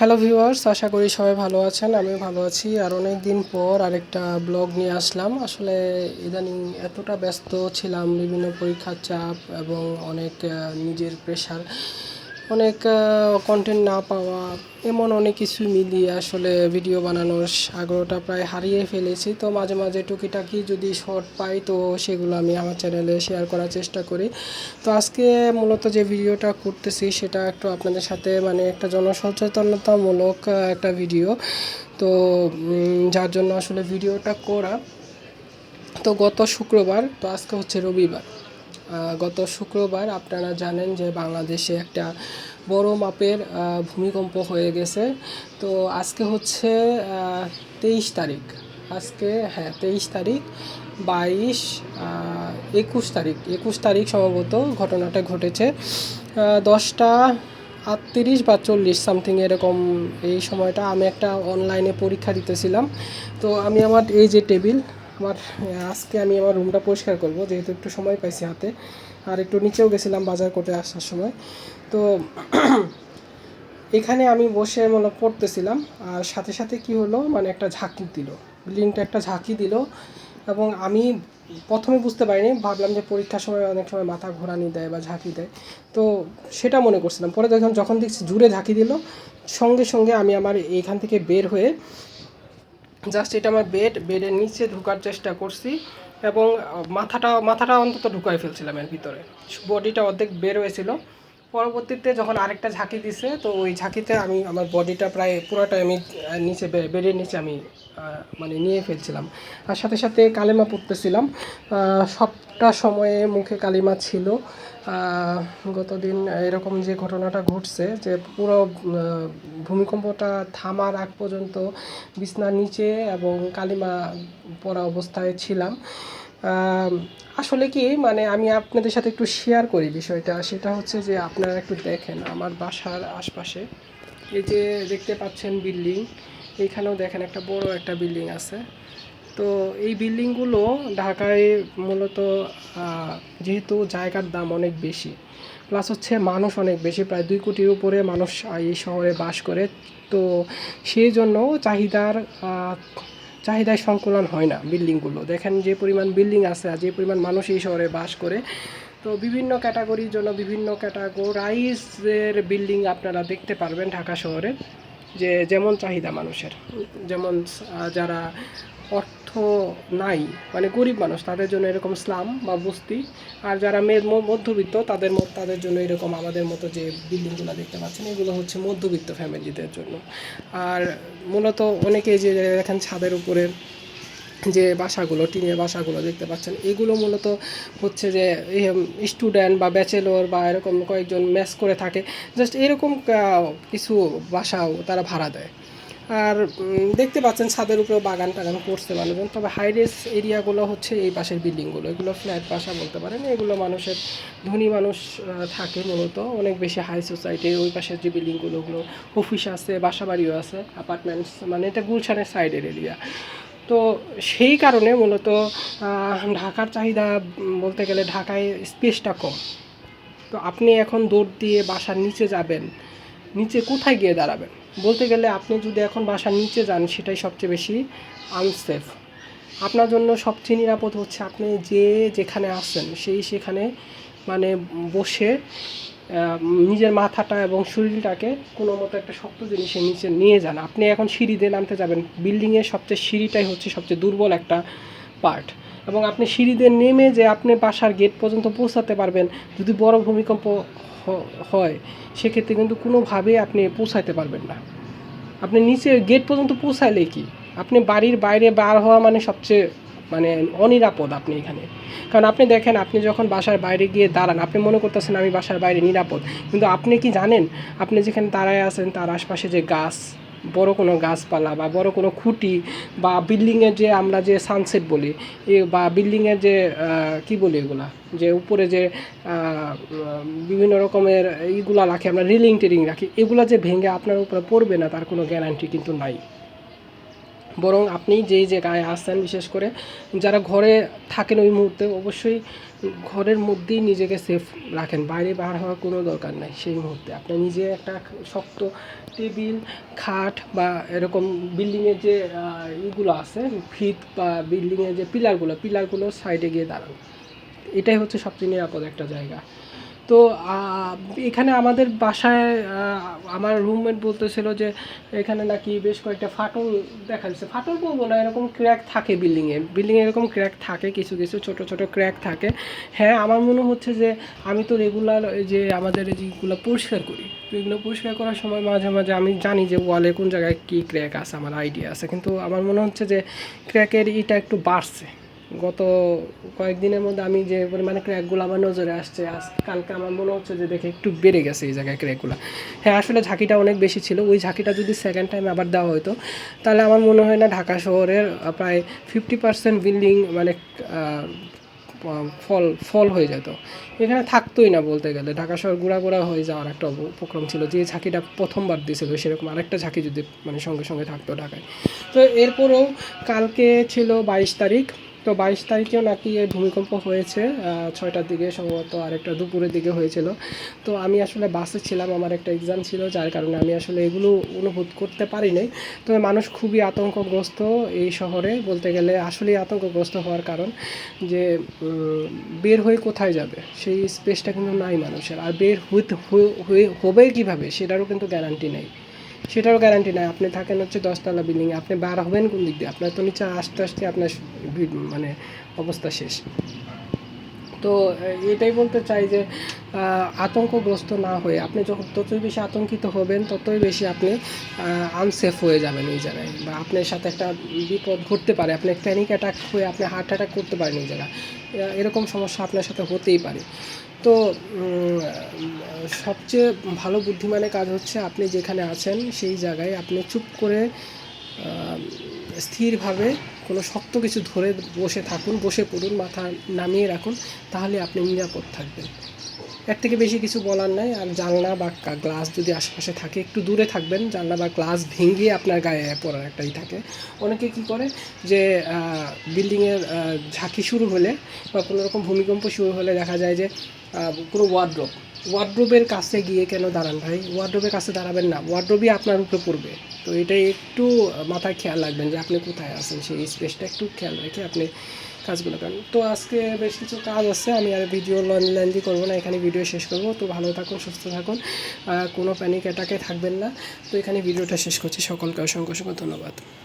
Hello viewers আশা করি সবাই ভালো আছেন আমি ভালো আছি। আর অনেক দিন পর আরেকটা ব্লগ নিয়ে আসলাম। আসলে ইদানিং এতটা ব্যস্ত ছিলাম, বিভিন্ন পরীক্ষার চাপ এবং অনেক নিজের প্রেশার অনেক কন্টেন্ট না পাওয়া, এমন অনেক কিছু মিলিয়ে আসলে ভিডিও বানানোর আগ্রহটা প্রায় হারিয়ে ফেলেছি। তো মাঝে মাঝে টুকিটাকি যদি শর্ট পাই, তো সেগুলো আমি আমার চ্যানেলে শেয়ার করার চেষ্টা করি। তো আজকে মূলত যে ভিডিওটা করতেছি, সেটা একটু আপনাদের সাথে মানে একটা জনসচেতনতামূলক একটা ভিডিও তো যার জন্য আসলে ভিডিওটা করা। তো গত শুক্রবার, তো আজকে হচ্ছে রবিবার। গত শুক্রবার আপনারা জানেন যে বাংলাদেশে একটা বড় মাপের ভূমিকম্প হয়ে গেছে। তো আজকে হচ্ছে তেইশ তারিখ। আজকে হ্যাঁ তেইশ তারিখ, বাইশ একুশ তারিখ। একুশ তারিখ সম্ভবত ঘটনাটা ঘটেছে। দশটা আটত্রিশ বা চল্লিশ সামথিং এরকম এই সময়টা আমি একটা অনলাইনে পরীক্ষা দিতেছিলাম। তো আমি আমার এই যে টেবিল আমার, আজকে আমি আমার রুমটা পরিষ্কার করব, যেহেতু একটু সময় পাইছি হাতে। আর একটু নিচেও গেছিলাম বাজার করতে আসার সময়। তো এখানে আমি বসে মানে পড়তেছিলাম, আর সাথে সাথে কি হলো মানে একটা ঝাঁকি দিল। বিল্ডিংটা একটা ঝাঁকি দিল, এবং আমি প্রথমে বুঝতে পারিনি, ভাবলাম যে পরীক্ষার সময় অনেক সময় মাথা ঘোরানি দেয় বা ঝাঁকি দেয়। তো সেটা মনে করছিলাম। পরে যখন যখন দেখছি জুড়ে ঝাঁকি দিল, সঙ্গে সঙ্গে আমি আমার এইখান থেকে বের হয়ে জাস্ট এটা আমার বেড বেডের নিচে ঢুকার চেষ্টা করছি এবং মাথাটা মাথাটা অন্তত ঢুকাই ফেলছিলাম এর ভিতরে। বডিটা অর্ধেক বের হয়েছিল। পরবর্তীতে যখন আরেকটা ঝাঁকি দিছে, তো ওই ঝাঁকিতে আমি আমার বডিটা প্রায় পুরোটাই আমি নিচে বেডের নিচে আমি মানে নিয়ে ফেলছিলাম। আর সাথে সাথে কালেমা পড়তেছিলাম। সবটা সময়ে মুখে কালিমা ছিল। গতদিন এরকম যে ঘটনাটা ঘটছে যে পুরো ভূমিকম্পটা থামার আগ পর্যন্ত বিছনার নিচে এবং কালিমা পড়া অবস্থায় ছিলাম। আসলে কি মানে আমি আপনাদের সাথে একটু শেয়ার করি বিষয়টা। সেটা হচ্ছে যে আপনারা একটু দেখেন আমার বাসার আশপাশে। এই যে দেখতে পাচ্ছেন বিল্ডিং এইখানেও দেখেন একটা বড় একটা বিল্ডিং আছে। তো এই বিল্ডিংগুলো ঢাকায় মূলত যেহেতু জায়গার দাম অনেক বেশি প্লাস হচ্ছে মানুষ অনেক বেশি, প্রায় দুই কোটির উপরে মানুষ এই শহরে বাস করে। তো সেই জন্য চাহিদার চাহিদায় সংকুলন হয় না বিল্ডিংগুলো। দেখেন যে পরিমাণ বিল্ডিং আছে আর যে পরিমাণ মানুষ এই শহরে বাস করে। তো বিভিন্ন ক্যাটাগরির জন্য বিভিন্ন ক্যাটাগরাইজের বিল্ডিং আপনারা দেখতে পারবেন ঢাকা শহরে, যে যেমন চাহিদা মানুষের, যেমন যারা অর্থ নাই। মানে গরিব মানুষ, তাদের জন্য এরকম স্লাম বা বস্তি। আর যারা মে- মধ্যবিত্ত, তাদের তাদের জন্য এরকম আমাদের মতো যে বিল্ডিংগুলো দেখতে পাচ্ছেন, এগুলো হচ্ছে মধ্যবিত্ত ফ্যামিলিদের জন্য। আর মূলত অনেকে যে দেখেন ছাদের উপরে যে বাসাগুলো, টিনের বাসাগুলো দেখতে পাচ্ছেন, এগুলো মূলত হচ্ছে যে স্টুডেন্ট বা ব্যাচেলর বা এরকম কয়েকজন ম্যাচ করে থাকে। জাস্ট এরকম কিছু বাসাও তারা ভাড়া দেয়। আর দেখতে পাচ্ছেন ছাদের উপরেও বাগান টাগান করছে মানুষজন। তবে হাইরেস এরিয়াগুলো হচ্ছে এই পাশের বিল্ডিংগুলো এগুলো ফ্ল্যাট বাসা বলতে পারেন। এগুলো মানুষের, ধনী মানুষ থাকে মূলত। অনেক বেশি হাই সোসাইটির ওই পাশের যে বিল্ডিংগুলো ওগুলো অফিস আছে বাসা বাড়িও আছে অ্যাপার্টমেন্টস মানে এটা গুলশানের সাইডের এরিয়া তো সেই কারণে মূলত ঢাকার চাহিদা বলতে গেলে ঢাকায় স্পেসটা কম। তো আপনি এখন দৌড় দিয়ে বাসার নিচে যাবেন নিচে কোথায় গিয়ে দাঁড়াবেন? বলতে গেলে আপনি যদি এখন বাসার নিচে যান, সেটাই সবচেয়ে বেশি আনসেফ আপনার জন্য সবচেয়ে নিরাপদ হচ্ছে আপনি যে যেখানে আছেন, সেই সেখানে মানে বসে নিজের মাথাটা এবং শরীরটাকে কোনো মতো একটা শক্ত জিনিসের নিচে নিয়ে যান। আপনি এখন সিঁড়ি দিয়ে নামতে যাবেন। বিল্ডিংয়ের সবচেয়ে সিঁড়িটাই হচ্ছে সবচেয়ে দুর্বল একটা পার্ট এবং আপনি সিঁড়িতে নেমে যে আপনি বাসার গেট পর্যন্ত পৌঁছাতে পারবেন, যদি বড় ভূমিকম্প হয়, সেক্ষেত্রে কিন্তু কোনোভাবেই আপনি পৌঁছাতে পারবেন না। আপনি নিচে গেট পর্যন্ত পৌঁছাইলে কি? আপনি বাড়ির বাইরে বার হওয়া মানে সবচেয়ে মানে অনিরাপদ আপনি এখানে। কারণ আপনি দেখেন, আপনি যখন বাসার বাইরে গিয়ে দাঁড়ান, আপনি মনে করতেছেন আমি বাসার বাইরে নিরাপদ। কিন্তু আপনি কি জানেন? আপনি যেখানে দাঁড়ায় আছেন, তার আশপাশে যে গাছ বড় কোনো গাছপালা বা বড় কোনো খুঁটি বা বিল্ডিংয়ের যে আমরা যে সানসেট বলি, এ বা বিল্ডিংয়ের যে কি বলি এগুলা? যে উপরে যে বিভিন্ন রকমের এইগুলা রাখি, আমরা রিলিং টিলিং রাখি, এগুলা যে ভেঙে আপনার উপরে পড়বে না, তার কোনো গ্যারান্টি কিন্তু নাই। বরং আপনি যেই জায়গায় আসছেন, বিশেষ করে যারা ঘরে থাকেন ওই মুহূর্তে, অবশ্যই ঘরের মধ্যেই নিজেকে সেফ রাখেন। বাইরে বার হওয়ার কোনো দরকার নাই সেই মুহূর্তে। আপনি নিজে একটা শক্ত টেবিল, খাট বা এরকম বিল্ডিংয়ের যে ইগুলো আছে, ফিট বা বিল্ডিংয়ের যে পিলারগুলো পিলারগুলো সাইডে গিয়ে দাঁড়ান। এটাই হচ্ছে সবচেয়ে নিরাপদ একটা জায়গা। তো এখানে আমাদের বাসায় আমার রুমমেট বলতেছিল যে, এখানে নাকি বেশ কয়েকটা ফাটল দেখা যাচ্ছে। ফাটল বলব না, এরকম ক্র্যাক থাকে বিল্ডিংয়ে বিল্ডিংয়ে এরকম ক্র্যাক থাকে, কিছু কিছু ছোট ছোট ক্র্যাক থাকে। হ্যাঁ আমার মনে হচ্ছে যে, আমি তো রেগুলার যে আমাদের যেগুলো পরিষ্কার করি এগুলো পরিষ্কার করার সময় মাঝে মাঝে আমি জানি যে ওয়ালে কোন জায়গায় কী ক্র্যাক আছে, আমার আইডিয়া আছে। কিন্তু আমার মনে হচ্ছে যে ক্র্যাকের ইটা একটু বাড়ছে। গত কয়েকদিনের মধ্যে আমি যে পরিমাণে ক্র্যাকগুলো আমার নজরে আসছে, আজ কালকে আমার মনে হচ্ছে যে দেখে একটু বেড়ে গেছে এই জায়গায় ক্র্যাকগুলো হ্যাঁ আসলে ঝাঁকিটা অনেক বেশি ছিল। ওই ঝাঁকিটা যদি সেকেন্ড টাইম আবার দেওয়া হতো তাহলে আমার মনে হয় না ঢাকা শহরের প্রায় ফিফটি পার্সেন্ট বিল্ডিং মানে ফল ফল হয়ে যেত। এখানে থাকতোই না বলতে গেলে। ঢাকা শহর গুঁড়া গুঁড়া হয়ে যাওয়ার একটা উপ- উপক্রম ছিল যে ঝাঁকিটা প্রথমবার দিয়েছিল সেরকম আরেকটা ঝাঁকি যদি মানে সঙ্গে সঙ্গে থাকতো ঢাকায়। তো এরপরেও কালকে ছিল বাইশ তারিখ। বাইশ তারিখেও নাকি এই ভূমিকম্প হয়েছে ছয়টার দিকে, সম্ভবত আরেকটা দুপুরের দিকে হয়েছিল। তো আমি আসলে বাসে ছিলাম, আমার একটা এক্সাম ছিল, যার কারণে আমি আসলে এগুলো অনুভূত করতে পারি নাই তবে মানুষ খুবই আতঙ্কগ্রস্ত এই শহরে বলতে গেলে, আসলেই আতঙ্কগ্রস্ত হওয়ার কারণ যে বের হয়ে কোথায় যাবে? সেই স্পেসটা কিন্তু নাই মানুষের। আর বের হইতে হবে কীভাবে? সেটারও কিন্তু গ্যারান্টি নেই। সেটারও গ্যারান্টি নাই। আপনি থাকেন হচ্ছে দশতলা বিল্ডিংয়ে আপনি বার হবেন কোন দিক দিয়ে? আপনার তো নিচে আস্তে আস্তে আপনার মানে অবস্থা শেষ। তো এটাই বলতে চাই যে আতঙ্কগ্রস্ত না হয়ে আপনি যখন ততই বেশি আতঙ্কিত হবেন, ততই বেশি আপনি আনসেফ হয়ে যাবেন এই জায়গায়। বা আপনার সাথে একটা বিপদ ঘটতে পারে। আপনি প্যানিক অ্যাটাক হয়ে আপনি হার্ট অ্যাটাক করতে পারেন এই জায়গায়। এরকম সমস্যা আপনার সাথে হতেই পারে। তো সবচেয়ে ভালো বুদ্ধিমানের কাজ হচ্ছে আপনি যেখানে আছেন সেই জায়গায় আপনি চুপ করে স্থিরভাবে কোনো শক্ত কিছু ধরে বসে থাকুন, বসে পড়ুন, মাথা নামিয়ে রাখুন, তাহলে আপনি নিরাপদ থাকবেন। এর থেকে বেশি কিছু বলার নাই। আর জানলা বা গ্লাস যদি আশেপাশে থাকে, একটু দূরে থাকবেন। জানলা বা গ্লাস ভেঙে আপনার গায়ে পড়ার একটাই থাকে। অনেকে কি করে যে বিল্ডিংয়ের ঝাঁকি শুরু হলে বা কোনো রকম ভূমিকম্প শুরু হলে দেখা যায় যে কোনো ওয়ার্ড্রোপ ওয়ার্ড্রোবের কাছে গিয়ে কেন দাঁড়ান ভাই? ওয়ার্ড্রোবের কাছে দাঁড়াবেন না। ওয়ার্ড্রোবই আপনার উপরে পড়বে। তো এটাই একটু মাথায় খেয়াল রাখবেন যে আপনি কোথায় আছেন। সেই স্পেসটা একটু খেয়াল রেখে আপনি কাজগুলো করেন। তো আজকে বেশ কিছু কাজ আছে। আমি আর ভিডিও লেন্দি করব না। এখানে ভিডিও শেষ করব। তো ভালো থাকুন, সুস্থ থাকুন। কোনো প্যানিক অ্যাটাকে থাকবেন না। তো এখানে ভিডিওটা শেষ করছি। সকলকে অসংখ্য অসংখ্য ধন্যবাদ।